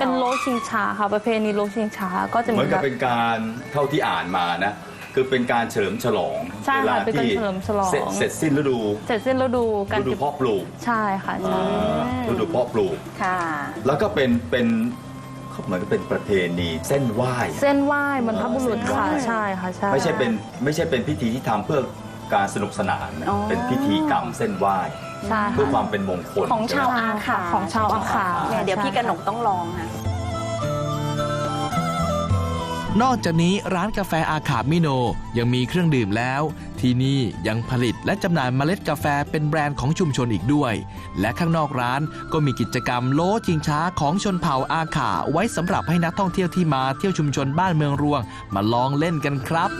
เป็นโลชิงช้าค่ะประเพณีโลชิงช้าก็จะเหมีมือนแบกับบเป็นการเท่าที่อ่านมานะ คือเป็นการเฉลิมฉลองใช่ค่ะวลาเป็นการที่เฉลิมฉลองเสร็จเสร็จสิ้นฤดูเสร็จสิ้นฤดูการฤดูเก็บเพาะปลูกใช่ค่ะใช่อ่าฤดูเพาะปลูกค่ะ แล้วก็เป็นเป็นเขาเหมือนกับเป็นประเพณีเส้นไหว้เส้นไหว้บรรพบุรุษค่ะเส้นไหว้ใช่ค่ะใช่ไม่ใช่เป็นไม่ใช่เป็นพิธีที่ทำเพื่อการสนุกสนานนะอ๋อเป็นพิธีกรรมเส้นไหว้ ใช่เพื่อคค่ะวามเป็นมงคลของชาวใไหมอาขาของชาวอาขาเนี่ยเดี๋ยวพี่กนกต้องลองนะนอกจากนี้ร้านกาแฟอาขามิโนยังมีเครื่องดื่มแล้ว ที่นี่ยังผลิตและจำหน่ายเมล็ดกาแฟเป็นแบรนด์ของชุมชนอีกด้วย และข้างนอกร้านก็มีกิจกรรมโลจิงช้าของชนเผ่าอาขาไว้สำหรับให้นักท่องเที่ยวที่มาเที่ยวชุมชนบ้านเมืองรวง มาลองเล่นกันครับ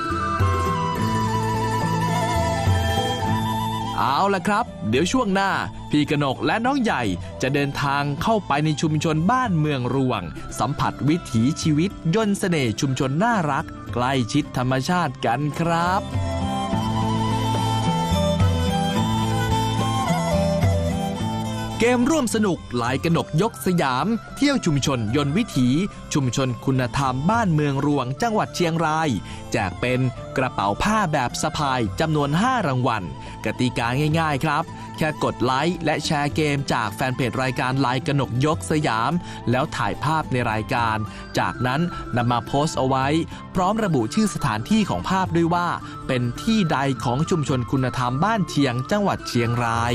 เอาละครับ เดี๋ยวช่วงหน้า พี่กนกและน้องใหญ่จะเดินทางเข้าไปในชุมชนบ้านเมืองรวง สัมผัสวิถีชีวิตยนต์เสน่ห์ชุมชนน่ารัก ใกล้ชิดธรรมชาติกันครับ เกมร่วมสนุกหลายกนกยกสยาม เที่ยวชุมชนยนต์วิถี ชุมชนคุณธรรมบ้านเมืองรวง จังหวัดเชียงราย แจกเป็นกระเป๋าผ้าแบบสะพายจำนวน 5 รางวัล กติกาง่ายๆครับ แค่กดไลค์และแชร์เกมจากแฟนเพจรายการลายกนกยกสยาม แล้วถ่ายภาพในรายการ จากนั้นนำมาโพสต์เอาไว้ พร้อมระบุชื่อสถานที่ของภาพด้วยว่า เป็นที่ใดของชุมชนคุณธรรมบ้านเชียง จังหวัดเชียงราย